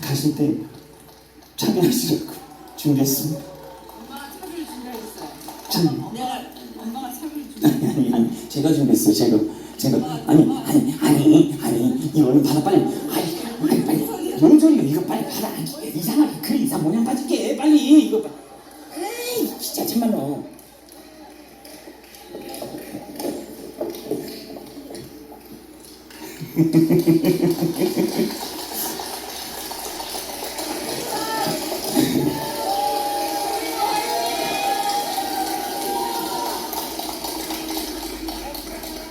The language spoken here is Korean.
가실 때 참여하시라고 준비했습니다. 엄마가 차를 준다 했어. 참. 내가 차를 준다. 아니 아니 제가 준비했어요 제가. 제가. 아니 아니 아니 아니 이거는 받아 빨리. 아니 아니 빨리. 뭔 소리야? 이거 빨리 받아. 이상하게 그 이상 모양 받을게 빨리. 이거 봐. 에이 진짜 참말로